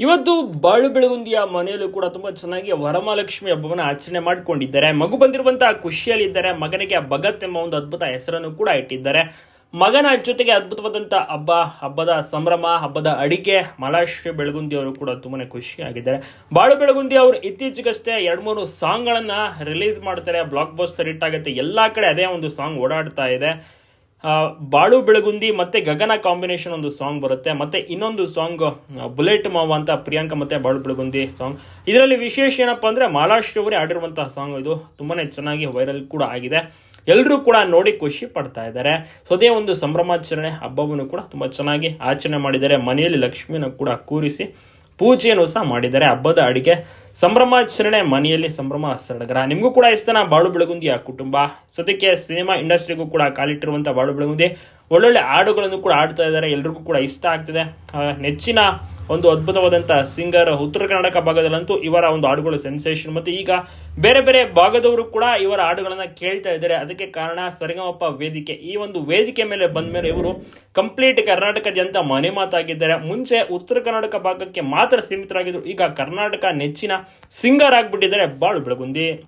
ಇವತ್ತು ಬಾಳು ಬೆಳಗುಂದಿಯ ಮನೆಯಲ್ಲೂ ಕೂಡ ತುಂಬಾ ಚೆನ್ನಾಗಿ ವರಮಹಾಲಕ್ಷ್ಮಿ ಹಬ್ಬವನ್ನು ಆಚರಣೆ ಮಾಡಿಕೊಂಡಿದ್ದಾರೆ. ಮಗು ಬಂದಿರುವಂತಹ ಖುಷಿಯಲ್ಲಿದ್ದಾರೆ. ಮಗನಿಗೆ ಭಗತ್ ಎಂಬ ಒಂದು ಅದ್ಭುತ ಹೆಸರನ್ನು ಕೂಡ ಇಟ್ಟಿದ್ದಾರೆ. ಮಗನ ಜೊತೆಗೆ ಅದ್ಭುತವಾದಂಥ ಹಬ್ಬ, ಹಬ್ಬದ ಸಂಭ್ರಮ, ಹಬ್ಬದ ಅಡಿಕೆ ಮಲಾಶ್ರೀ ಬೆಳಗುಂದಿ ಅವರು ಕೂಡ ತುಂಬಾನೇ ಖುಷಿಯಾಗಿದ್ದಾರೆ. ಬಾಳು ಬೆಳಗುಂದಿ ಅವರು ಇತ್ತೀಚೆಗಷ್ಟೇ ಎರಡು ಮೂರು ಸಾಂಗ್ಗಳನ್ನು ರಿಲೀಸ್ ಮಾಡ್ತಾರೆ. ಬ್ಲಾಕ್ ಬಸ್ಟರ್ ಹಿಟ್ ಆಗುತ್ತೆ. ಎಲ್ಲಾ ಕಡೆ ಅದೇ ಒಂದು ಸಾಂಗ್ ಓಡಾಡ್ತಾ ಇದೆ. ಬಾಳು ಬೆಳಗುಂದಿ ಮತ್ತೆ ಗಗನ ಕಾಂಬಿನೇಷನ್ ಒಂದು ಸಾಂಗ್ ಬರುತ್ತೆ. ಮತ್ತೆ ಇನ್ನೊಂದು ಸಾಂಗ್ ಬುಲೆಟ್ ಮಾವ ಅಂತ ಪ್ರಿಯಾಂಕಾ ಮತ್ತೆ ಬಾಳು ಬೆಳಗುಂದಿ ಸಾಂಗ್ ಇದರಲ್ಲಿ ವಿಶೇಷ ಏನಪ್ಪ ಅಂದ್ರೆ ಮಾಲಾಶ್ರೀ ಅವರೇ ಆಡಿರುವಂತಹ ಸಾಂಗ್ ಇದು. ತುಂಬಾನೇ ಚೆನ್ನಾಗಿ ವೈರಲ್ ಕೂಡ ಆಗಿದೆ. ಎಲ್ಲರೂ ಕೂಡ ನೋಡಿ ಖುಷಿ ಪಡ್ತಾ ಇದ್ದಾರೆ. ಸೊ ಒಂದು ಸಂಭ್ರಮಾಚರಣೆ ಹಬ್ಬವನ್ನು ಕೂಡ ತುಂಬಾ ಚೆನ್ನಾಗಿ ಆಚರಣೆ ಮಾಡಿದ್ದಾರೆ. ಮನೆಯಲ್ಲಿ ಲಕ್ಷ್ಮಿಯನ್ನು ಕೂಡ ಕೂರಿಸಿ ಪೂಜೆಯನ್ನು ಸಹ ಮಾಡಿದ್ದಾರೆ. ಹಬ್ಬದ ಅಡಿಗೆ ಸಂಭ್ರಮಾಚರಣೆ ಮನೆಯಲ್ಲಿ ಸಂಭ್ರಮ ಸಡಗರ ನಿಮಗೂ ಕೂಡ ಇಷ್ಟನ ಬಾಳು ಬೆಳಗುಂದಿಯ ಕುಟುಂಬ. ಸದ್ಯಕ್ಕೆ ಸಿನಿಮಾ ಇಂಡಸ್ಟ್ರಿಗೂ ಕೂಡ ಕಾಲಿಟ್ಟಿರುವಂಥ ಬಾಳು ಬೆಳಗುಂದಿ. ಒಳ್ಳೊಳ್ಳೆ ಹಾಡುಗಳನ್ನು ಕೂಡ ಆಡ್ತಾ ಇದ್ದಾರೆ. ಎಲ್ರಿಗೂ ಕೂಡ ಇಷ್ಟ ಆಗ್ತಿದೆ. ನೆಚ್ಚಿನ ಒಂದು ಅದ್ಭುತವಾದಂಥ ಸಿಂಗರ್ ಉತ್ತರ ಕರ್ನಾಟಕ ಭಾಗದಲ್ಲಂತೂ ಇವರ ಒಂದು ಹಾಡುಗಳು ಸೆನ್ಸೇಷನ್. ಮತ್ತು ಈಗ ಬೇರೆ ಬೇರೆ ಭಾಗದವರು ಕೂಡ ಇವರ ಹಾಡುಗಳನ್ನು ಕೇಳ್ತಾ ಇದ್ದಾರೆ. ಅದಕ್ಕೆ ಕಾರಣ ಸರಿಗಮಪ್ಪ ವೇದಿಕೆ. ಈ ಒಂದು ವೇದಿಕೆ ಮೇಲೆ ಬಂದ ಮೇಲೆ ಇವರು ಕಂಪ್ಲೀಟ್ ಕರ್ನಾಟಕದಂತ ಮನೆ ಮಾತಾಗಿದ್ದಾರೆ. ಮುಂಚೆ ಉತ್ತರ ಕರ್ನಾಟಕ ಭಾಗಕ್ಕೆ ಮಾತ್ರ ಸೀಮಿತರಾಗಿದ್ರು. ಈಗ ಕರ್ನಾಟಕ ನೆಚ್ಚಿನ ಸಿಂಗರ್ ಆಗಿಬಿಟ್ಟಿದ್ದಾರೆ. ಬಾಳು ಬೆಳಗುಂದಿ.